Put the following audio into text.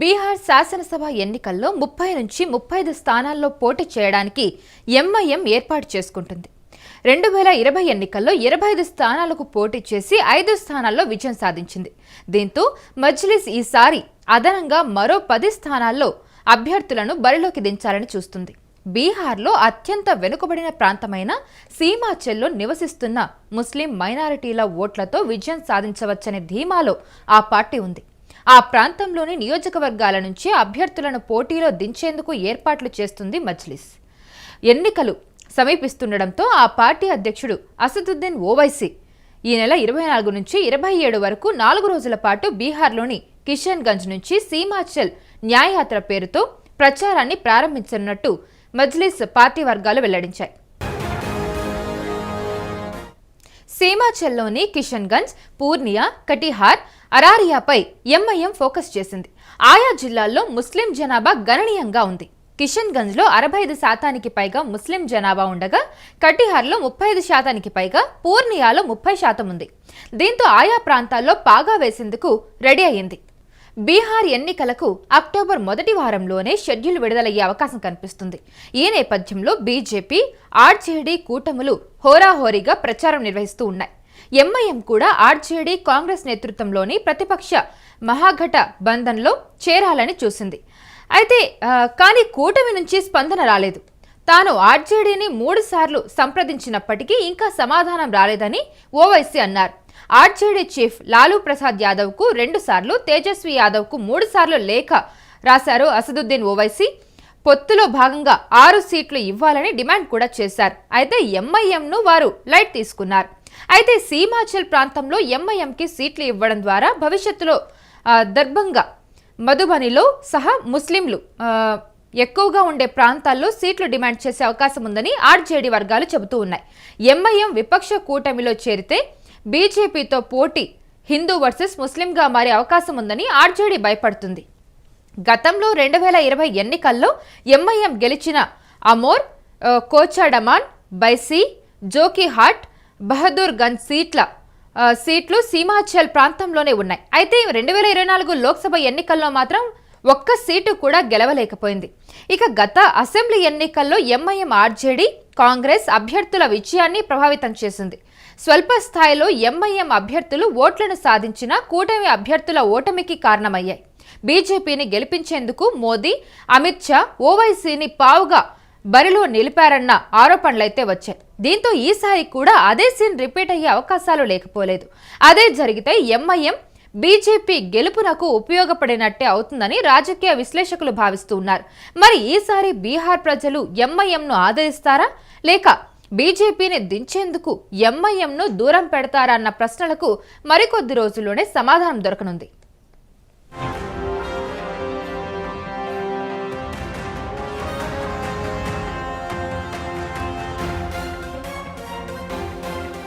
బీహార్ శాసనసభ ఎన్నికల్లో ముప్పై నుంచి ముప్పై ఐదు స్థానాల్లో పోటీ చేయడానికి ఎంఐఎం ఏర్పాటు చేసుకుంటుంది. రెండు వేల ఇరవై ఎన్నికల్లో ఇరవై ఐదు స్థానాలకు పోటీ చేసి ఐదు స్థానాల్లో విజయం సాధించింది. దీంతో మజ్లిస్ ఈసారి అదనంగా మరో పది స్థానాల్లో అభ్యర్థులను బరిలోకి దించాలని చూస్తుంది. బీహార్లో అత్యంత వెనుకబడిన ప్రాంతమైన సీమాచెల్లో నివసిస్తున్న ముస్లిం మైనారిటీల ఓట్లతో విజయం సాధించవచ్చనే ధీమాలో ఆ పార్టీ ఉంది. ఆ ప్రాంతంలోని నియోజకవర్గాల నుంచి అభ్యర్థులను పోటీలో దించేందుకు ఏర్పాట్లు చేస్తుంది మజ్లిస్. ఎన్నికలు సమీపిస్తుండటంతో ఆ పార్టీ అధ్యక్షుడు అసదుద్దీన్ ఓవైసీ ఈ నెల ఇరవై నాలుగు నుంచి ఇరవై ఏడు వరకు నాలుగు రోజుల పాటు బీహార్లోని కిషన్ గంజ్ నుంచి సీమాచల్ న్యాయయాత్ర పేరుతో ప్రచారాన్ని ప్రారంభించనున్నట్టు మజ్లిస్ పార్టీ వర్గాలు వెల్లడించాయి. సీమాచల్లోని కిషన్గంజ్ పూర్ణియా పూర్నియా కటిహార్ అరారియాపై ఎంఐఎం ఫోకస్ చేసింది. ఆయా జిల్లాల్లో ముస్లిం జనాభా గణనీయంగా ఉంది. కిషన్గంజ్లో అరవై ఐదు శాతానికి పైగా ముస్లిం జనాభా ఉండగా కటిహార్లో ముప్పై ఐదు శాతానికి పైగా పూర్నియాలో ముప్పై శాతం ఉంది. దీంతో ఆయా ప్రాంతాల్లో పాగా వేసేందుకు రెడీ అయ్యింది. బీహార్ ఎన్నికలకు అక్టోబర్ మొదటి వారంలోనే షెడ్యూల్ విడుదలయ్యే అవకాశం కనిపిస్తుంది. ఈ నేపథ్యంలో బీజేపీ ఆర్జేడీ కూటములు హోరాహోరీగా ప్రచారం నిర్వహిస్తూ ఉన్నాయి. ఎంఐఎం కూడా ఆర్జేడీ కాంగ్రెస్ నేతృత్వంలోని ప్రతిపక్ష మహాఘట బంధన్లో చేరాలని చూసింది. అయితే కానీ కూటమి నుంచి స్పందన రాలేదు. తాను ఆర్జేడీని మూడుసార్లు సంప్రదించినప్పటికీ ఇంకా సమాధానం రాలేదని ఓవైసీ అన్నారు. ఆర్జేడీ చీఫ్ లాలూ ప్రసాద్ యాదవ్కు రెండు సార్లు తేజస్వి యాదవ్కు మూడు సార్లు లేఖ రాశారు అసదుద్దీన్ ఓవైసీ. పొత్తులో భాగంగా ఆరు సీట్లు ఇవ్వాలని డిమాండ్ కూడా చేశారు. అయితే ఎంఐఎంను వారు లైట్ తీసుకున్నారు. అయితే సీమాచల్ ప్రాంతంలో ఎంఐఎంకి సీట్లు ఇవ్వడం ద్వారా భవిష్యత్తులో దర్భంగా మధుబనిలో సహా ముస్లింలు ఎక్కువగా ఉండే ప్రాంతాల్లో సీట్లు డిమాండ్ చేసే అవకాశం ఉందని ఆర్జేడీ వర్గాలు చెబుతూ ఉన్నాయి. ఎంఐఎం విపక్ష కూటమిలో చేరితే బీజేపీతో పోటీ హిందూ వర్సెస్ ముస్లింగా మారే అవకాశం ఉందని ఆర్జేడీ భయపడుతుంది. గతంలో రెండు వేల ఇరవై ఎన్నికల్లో ఎంఐఎం గెలిచిన అమోర్ కోచాడమాన్ బైసీ జోకిహాట్ బహదూర్గంజ్ సీట్ల సీట్లు సీమాచల్ ప్రాంతంలోనే ఉన్నాయి. అయితే రెండు వేల ఇరవై నాలుగు లోక్సభ ఎన్నికల్లో మాత్రం ఒక్క సీటు కూడా గెలవలేకపోయింది. ఇక గత అసెంబ్లీ ఎన్నికల్లో ఎంఐఎం ఆర్జేడీ కాంగ్రెస్ అభ్యర్థుల విజయాన్ని ప్రభావితం చేసింది. స్వల్ప స్థాయిలో ఎంఐఎం అభ్యర్థులు ఓట్లను సాధించిన కూటమి అభ్యర్థుల ఓటమికి కారణమయ్యాయి. బీజేపీని గెలిపించేందుకు మోదీ అమిత్ షా ఓవైసీని పావుగా బరిలో నిలిపారన్న ఆరోపణలైతే వచ్చాయి. దీంతో ఈసారి కూడా అదే సీన్ రిపీట్ అయ్యే అవకాశాలు లేకపోలేదు. అదే జరిగితే ఎంఐఎం బీజేపీ గెలుపునకు ఉపయోగపడినట్టే అవుతుందని రాజకీయ విశ్లేషకులు భావిస్తున్నారు మరి ఈసారి బీహార్ ప్రజలు ఎంఐఎంను ఆదరిస్తారా? లేక బీజేపీని దించేందుకు ఎంఐఎంను దూరం పెడతారన్న ప్రశ్నలకు మరికొద్ది రోజుల్లోనే సమాధానం దొరకనుంది.